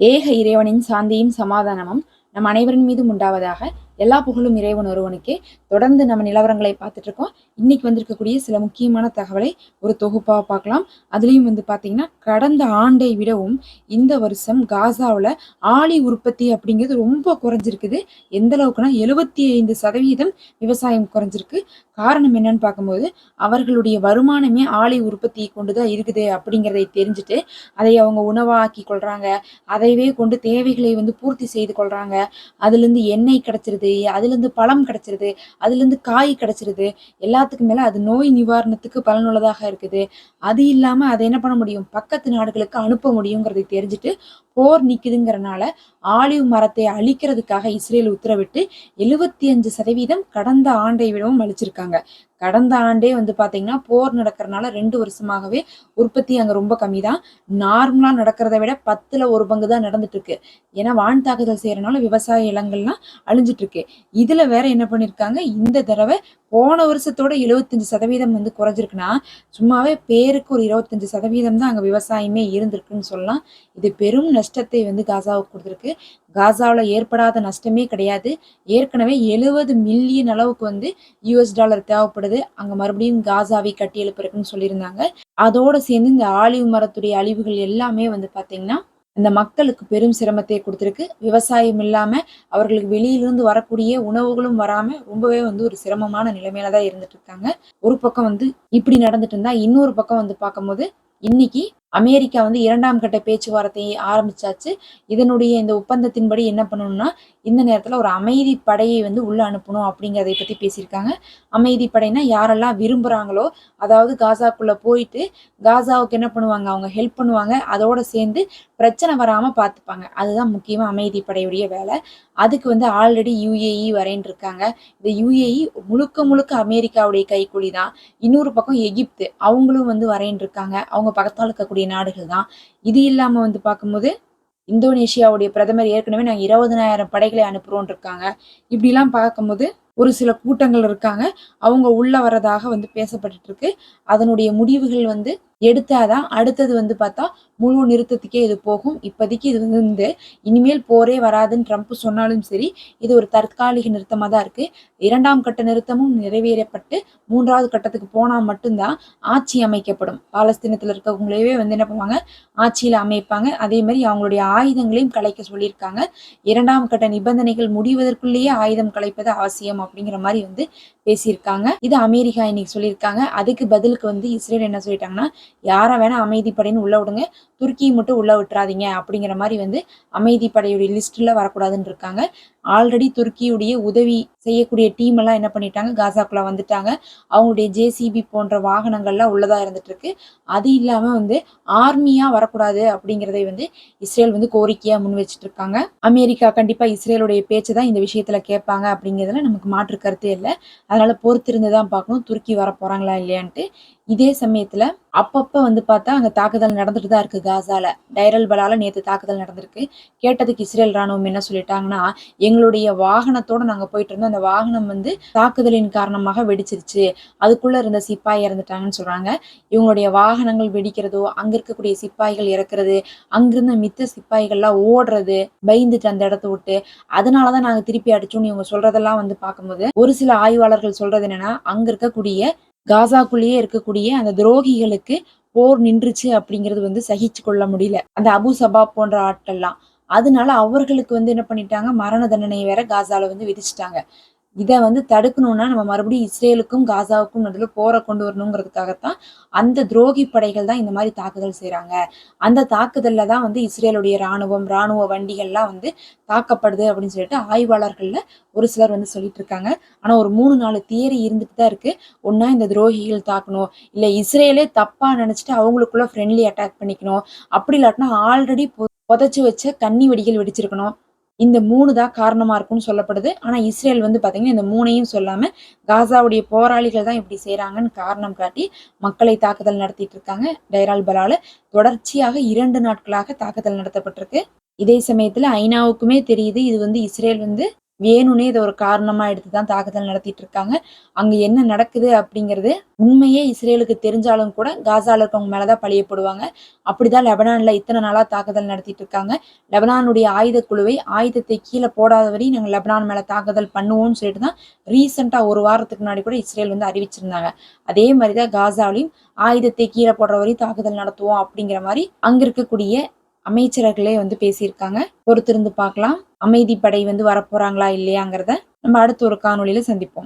ஏக இறைவனின் சாந்தியும் சமாதானமும் நம் அனைவரின் மீதும் உண்டாவதாக எல்லா புகழும் இறைவன் ஒருவனுக்கே. தொடர்ந்து நம்ம நிலவரங்களை பார்த்துட்டு இருக்கோம். இன்னைக்கு வந்திருக்கக்கூடிய சில முக்கியமான தகவலை ஒரு தொகுப்பாக பார்க்கலாம். அதுலேயும் வந்து பார்த்தீங்கன்னா கடந்த ஆண்டை விடவும் இந்த வருஷம் காசாவில் ஆளி உற்பத்தி அப்படிங்கிறது ரொம்ப குறைஞ்சிருக்குது. எந்த அளவுக்குன்னா எழுபத்தி ஐந்து சதவீதம் விவசாயம் குறைஞ்சிருக்கு. காரணம் என்னன்னு பார்க்கும்போது அவர்களுடைய வருமானமே ஆலை உற்பத்தியை கொண்டு தான் இருக்குது அப்படிங்கிறதை தெரிஞ்சுட்டு அதை அவங்க உணவாக்கி கொள்கிறாங்க அதைவே கொண்டு தேவைகளை வந்து பூர்த்தி செய்து கொள்கிறாங்க அதுலேருந்து எண்ணெய் கிடைச்சிருது அதுலேருந்து பழம் கிடைச்சிருது அதுலேருந்து காய் கிடைச்சிருது. எல்லாத்துக்கும் மேலே அது நோய் நிவாரணத்துக்கு பலனுள்ளதாக இருக்குது. அது இல்லாமல் அதை என்ன பண்ண முடியும்? பக்கத்து நாடுகளுக்கு அனுப்ப முடியுங்கிறதை தெரிஞ்சுட்டு போர் நீக்குதுங்கிறனால ஆலிவ் மரத்தை அழிக்கிறதுக்காக இஸ்ரேல் உத்தரவிட்டு எழுபத்தி அஞ்சு சதவீதம் கடந்த ஆண்டை விடவும் அழிச்சிருக்காங்க. கடந்த ஆண்டே வந்து பார்த்தீங்கன்னா போர் நடக்கிறனால ரெண்டு வருஷமாகவே உற்பத்தி அங்கே ரொம்ப கம்மி தான் நார்மலாக நடக்கிறத விட பத்தில் ஒரு பங்கு தான் நடந்துட்டு இருக்கு ஏன்னா வான் தாக்குதல் செய்யறனால விவசாய இளங்கள்லாம் அழிஞ்சிட்டு இருக்கு இதில் வேற என்ன பண்ணியிருக்காங்க இந்த தடவை போன வருஷத்தோட எழுபத்தஞ்சு சதவீதம் வந்து குறைஞ்சிருக்குன்னா சும்மாவே பேருக்கு ஒரு இருபத்தஞ்சு சதவீதம் தான் அங்கே விவசாயமே இருந்திருக்குன்னு சொல்லலாம். இது பெரும் நஷ்டத்தை வந்து காசாவுக்கு கொடுத்துருக்கு. காசாவில் ஏற்படாத நஷ்டமே கிடையாது. ஏற்கனவே எழுபது மில்லியன் அளவுக்கு வந்து யூஎஸ் டாலர் தேவைப்படுது. அங்கே மறுபடியும் காசாவை கட்டி எழுப்புறதுன்னு சொல்லியிருந்தாங்க. அதோட சேர்ந்து இந்த ஆலிவ் மரத்துடைய அழிவுகள் எல்லாமே வந்து பார்த்தீங்கன்னா இந்த மக்களுக்கு பெரும் சிரமத்தை கொடுத்துருக்கு. விவசாயம் இல்லாமல் அவர்களுக்கு வெளியிலிருந்து வரக்கூடிய உணவுகளும் வராமல் ரொம்பவே வந்து ஒரு சிரமமான நிலைமையில தான் இருந்துட்டு இருக்காங்க. ஒரு பக்கம் வந்து இப்படி நடந்துட்டு இருந்தா இன்னொரு பக்கம் வந்து பார்க்கும்போது இன்னைக்கு அமெரிக்கா வந்து இரண்டாம் கட்ட பேச்சுவார்த்தையை ஆரம்பிச்சாச்சு. இதனுடைய இந்த ஒப்பந்தத்தின்படி என்ன பண்ணணும்னா இந்த நேரத்தில் ஒரு அமைதி படையை வந்து உள்ள அனுப்பணும் அப்படிங்கிறதை பற்றி பேசியிருக்காங்க. அமைதி படைனா யாரெல்லாம் விரும்புகிறாங்களோ அதாவது காசாக்குள்ளே போயிட்டு காசாவுக்கு என்ன பண்ணுவாங்க? அவங்க ஹெல்ப் பண்ணுவாங்க. அதோட சேர்ந்து பிரச்சனை வராமல் பார்த்துப்பாங்க அதுதான் முக்கியமாக அமைதி படையுடைய வேலை. அதுக்கு வந்து ஆல்ரெடி யுஏஇ வரேன் இருக்காங்க. இந்த யுஏஇ முழுக்க முழுக்க அமெரிக்காவுடைய கைக்கூலி தான். இன்னொரு பக்கம் எகிப்து. அவங்களும் வந்து வரேன் இருக்காங்க. அவங்க பக்கத்தால் இருக்கக்கூடிய நாடுகள் தான். இது இல்லாமல் வந்து பார்க்கும்போது இந்தோனேஷியாவுடைய பிரதமர் ஏற்கனவே நாங்கள் இருபதனாயிரம் படைகளை அனுப்புகிறோன் இருக்காங்க. இப்படிலாம் பார்க்கும்போது ஒரு சில கூட்டங்கள் இருக்காங்க. அவங்க உள்ள வரதாக வந்து பேசப்பட்டு இருக்கு அதனுடைய முடிவுகள் வந்து எடுத்தாதான் அடுத்தது வந்து பார்த்தா முழு நிறுத்தத்துக்கே இது போகும். இப்போதைக்கு இது வந்து இனிமேல் போரே வராதுன்னு ட்ரம்ப் சொன்னாலும் சரி இது ஒரு தற்காலிக நிறுத்தமாக தான் இருக்கு. இரண்டாம் கட்ட நிறுத்தமும் நிறைவேறப்பட்டு மூன்றாவது கட்டத்துக்கு போனால் மட்டும்தான் ஆட்சி அமைக்கப்படும். பாலஸ்தீனத்தில் இருக்கவங்களையே வந்து என்ன பண்ணுவாங்க? ஆட்சியில் அமைப்பாங்க. அதே மாதிரி அவங்களுடைய ஆயுதங்களையும் கலைக்க சொல்லியிருக்காங்க. இரண்டாம் கட்ட நிபந்தனைகள் முடிவதற்குள்ளேயே ஆயுதம் கலைப்பது அவசியம் அப்படிங்கிற மாதிரி வந்து பேசியிருக்காங்க. இது அமெரிக்கா இன்னைக்கு சொல்லியிருக்காங்க. அதுக்கு பதிலுக்கு வந்து இஸ்ரேல் என்ன சொல்லிட்டாங்கன்னா யாரை வேணா அமைதிப்படைன்னு உள்ள விடுங்க. துருக்கியை மட்டும் உள்ள விட்டுறாதீங்க. அப்படிங்கிற மாதிரி வந்து அமைதிப்படையுடைய லிஸ்ட்ல வரக்கூடாதுன்னு இருக்காங்க. ஆல்ரெடி துருக்கியுடைய உதவி செய்யக்கூடிய டீம் எல்லாம் என்ன பண்ணிட்டாங்க? காசாக்குள்ள வந்துட்டாங்க. அவங்களுடைய ஜேசிபி போன்ற வாகனங்கள்லாம் உள்ளதா இருந்துட்டு இருக்கு அது இல்லாம வந்து ஆர்மியா வரக்கூடாது அப்படிங்கிறதை வந்து இஸ்ரேல் வந்து கோரிக்கையா முன் வச்சுட்டு இருக்காங்க அமெரிக்கா கண்டிப்பா இஸ்ரேலுடைய பேச்சு தான் இந்த விஷயத்துல கேட்பாங்க அப்படிங்கிறதுல நமக்கு மாற்று கருத்தே இல்லை. அதனால பொறுத்திருந்து தான் பார்க்கணும். துருக்கி வர போறாங்களா இல்லையான்ட்டு இதே சமயத்துல அப்பப்ப வந்து பார்த்தா அங்க தாக்குதல் நடந்துட்டு தான் இருக்கு காசால. டைரல் பலால நேற்று தாக்குதல் நடந்திருக்கு. கேட்டதுக்கு இஸ்ரேல் ராணுவம் என்ன சொல்லிட்டாங்கன்னா எங்களுடைய வாகனத்தோட நாங்க போயிட்டு இருந்தோம். அந்த வாகனம் வந்து தாக்குதலின் காரணமாக வெடிச்சிருச்சு. அதுக்குள்ள இருந்த சிப்பாய் இறந்துட்டாங்கன்னு சொல்றாங்க. இவங்களுடைய வாகனங்கள் வெடிக்கிறதோ அங்க இருக்கக்கூடிய சிப்பாய்கள் இறக்குறது அங்கிருந்த மித்த சிப்பாய்கள்லாம் ஓடுறது பயந்துட்டு அந்த இடத்த விட்டு அதனாலதான் நாங்க திருப்பி அடிச்சோம்னு இவங்க சொல்றதெல்லாம் வந்து பார்க்கும்போது ஒரு சில ஆய்வாளர்கள் சொல்றது என்னன்னா அங்க இருக்கக்கூடிய காசாக்குள்ளேயே இருக்கக்கூடிய அந்த துரோகிகளுக்கு போர் நின்றுச்சு அப்படிங்கிறது வந்து சகிச்சு கொள்ள முடியல. அந்த அபு சபா போன்ற ஆட்கள்லாம். அதனால அவர்களுக்கு வந்து என்ன பண்ணிட்டாங்க? மரண தண்டனை வேற காசால வந்து விதிச்சிட்டாங்க. இதை வந்து தடுக்கணும்னா நம்ம மறுபடியும் இஸ்ரேலுக்கும் காசாவுக்கும் நடுவில் போரை கொண்டு வரணுங்கிறதுக்காகத்தான் அந்த துரோகி படைகள் தான் இந்த மாதிரி தாக்குதல் செய்கிறாங்க அந்த தாக்குதலில் தான் வந்து இஸ்ரேலுடைய இராணுவம் இராணுவ வண்டிகள்லாம் வந்து தாக்கப்படுது அப்படின்னு சொல்லிட்டு ஆய்வாளர்களில் ஒரு சிலர் வந்து சொல்லிட்டு இருக்காங்க. ஆனால் ஒரு மூணு நாலு தியரி இருந்துட்டு தான் இருக்குது ஒன்றா இந்த துரோகிகள் தாக்கணும். இல்லை இஸ்ரேலே தப்பாக நினச்சிட்டு அவங்களுக்குள்ள ஃப்ரெண்ட்லி அட்டாக் பண்ணிக்கணும். அப்படி இல்லாட்டினா ஆல்ரெடி புதைச்சி வச்ச கன்னி வெடிகள் வெடிச்சிருக்கணும். இந்த மூணு தான் காரணமாக இருக்கும்னு சொல்லப்படுது. ஆனால் இஸ்ரேல் வந்து பார்த்திங்கன்னா இந்த மூணையும் சொல்லாமல் காசாவுடைய போராளிகள் தான் இப்படி செய்கிறாங்கன்னு காரணம் காட்டி மக்களை தாக்குதல் நடத்திட்டு இருக்காங்க. டைரால் பலால் தொடர்ச்சியாக இரண்டு நாட்களாக தாக்குதல் நடத்தப்பட்டிருக்கு. இதே சமயத்தில் ஐநாவுக்குமே தெரியுது இது வந்து இஸ்ரேல் வந்து வேணும்னே இதை ஒரு காரணமா எடுத்து தான் தாக்குதல் நடத்திட்டு இருக்காங்க. அங்க என்ன நடக்குது அப்படிங்கிறது உண்மையே இஸ்ரேலுக்கு தெரிஞ்சாலும் கூட காசால இருக்கவங்க மேலதான் பழியப்படுவாங்க அப்படி அப்படிதான் லெபனான்ல இத்தனை நாளா தாக்குதல் நடத்திட்டு இருக்காங்க. லெபனானுடைய ஆயுத குழுவை ஆயுதத்தை கீழே போடாத வரையும் நாங்கள் லெபனான் மேல தாக்குதல் பண்ணுவோம்னு சொல்லிட்டு தான் ரீசெண்டா ஒரு வாரத்துக்கு முன்னாடி கூட இஸ்ரேல் வந்து அறிவிச்சிருந்தாங்க. அதே மாதிரிதான் காசாவிலையும் ஆயுதத்தை கீழே போடுற வரையும் தாக்குதல் நடத்துவோம் அப்படிங்கிற மாதிரி அங்க இருக்கக்கூடிய அமைச்சர்களே வந்து பேசியிருக்காங்க. பொறுத்திருந்து பார்க்கலாம். அமைதி படை வந்து வரப்போறாங்களா இல்லையாங்கிறத நம்ம அடுத்த ஒரு காணொலியில சந்திப்போம்.